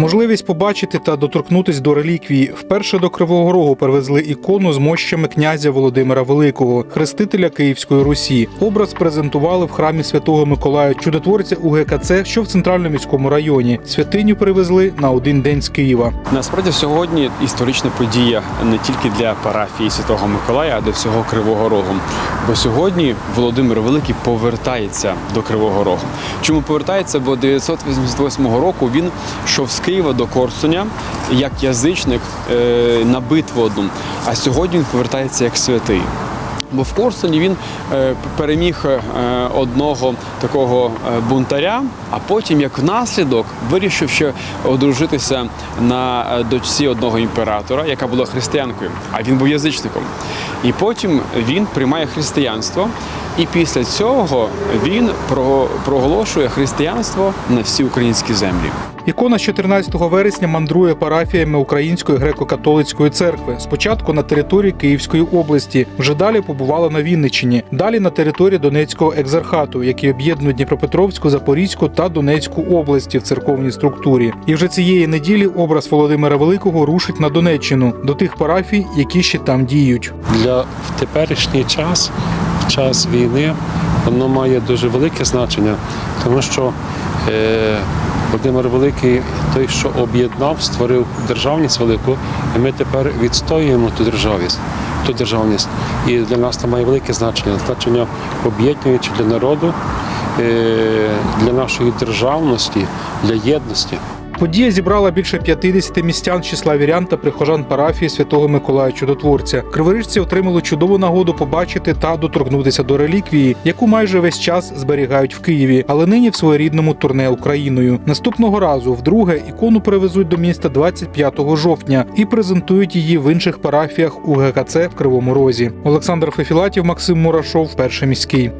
Можливість побачити та доторкнутись до реліквії. Вперше до Кривого Рогу привезли ікону з мощами князя Володимира Великого, хрестителя Київської Русі. Образ презентували в храмі Святого Миколая Чудотворця УГКЦ, що в центральному міському районі. Святиню привезли на один день з Києва. Насправді сьогодні історична подія не тільки для парафії Святого Миколая, а до всього Кривого Рогу. Бо сьогодні Володимир Великий повертається до Кривого Рогу. Чому повертається? Бо 988 року він йшов з Києва до Корсуня як язичник е, на битву одну. А сьогодні він повертається як святий. Бо в Корсуні він е, переміг е, одного такого бунтаря, а потім, як наслідок, вирішив ще одружитися на дочці одного імператора, яка була християнкою, а він був язичником. І потім він приймає християнство, і після цього він про- проголошує християнство на всі українські землі. Ікона з 14 вересня мандрує парафіями Української греко-католицької церкви. Спочатку на території Київської області, вже далі побувала на Вінниччині, далі на території Донецького екзархату, який об'єднує Дніпропетровську, Запорізьку та Донецьку області в церковній структурі. І вже цієї неділі образ Володимира Великого рушить на Донеччину до тих парафій, які ще там діють. для в теперішній час, час війни, воно має дуже велике значення, тому що е, Володимир Великий, той, що об'єднав, створив державність велику, і ми тепер відстоюємо ту державність. Ту державність. І для нас це має велике значення, значення об'єднуючи для народу, е, для нашої державності, для єдності. Подія зібрала більше 50 містян числа вірян та прихожан парафії Святого Миколая Чудотворця. Криворіжці отримали чудову нагоду побачити та доторкнутися до реліквії, яку майже весь час зберігають в Києві, але нині в своєрідному турне Україною. Наступного разу вдруге ікону привезуть до міста 25 жовтня і презентують її в інших парафіях у ГКЦ в Кривому Розі. Олександр Фефілатів, Максим Мурашов, перший міський.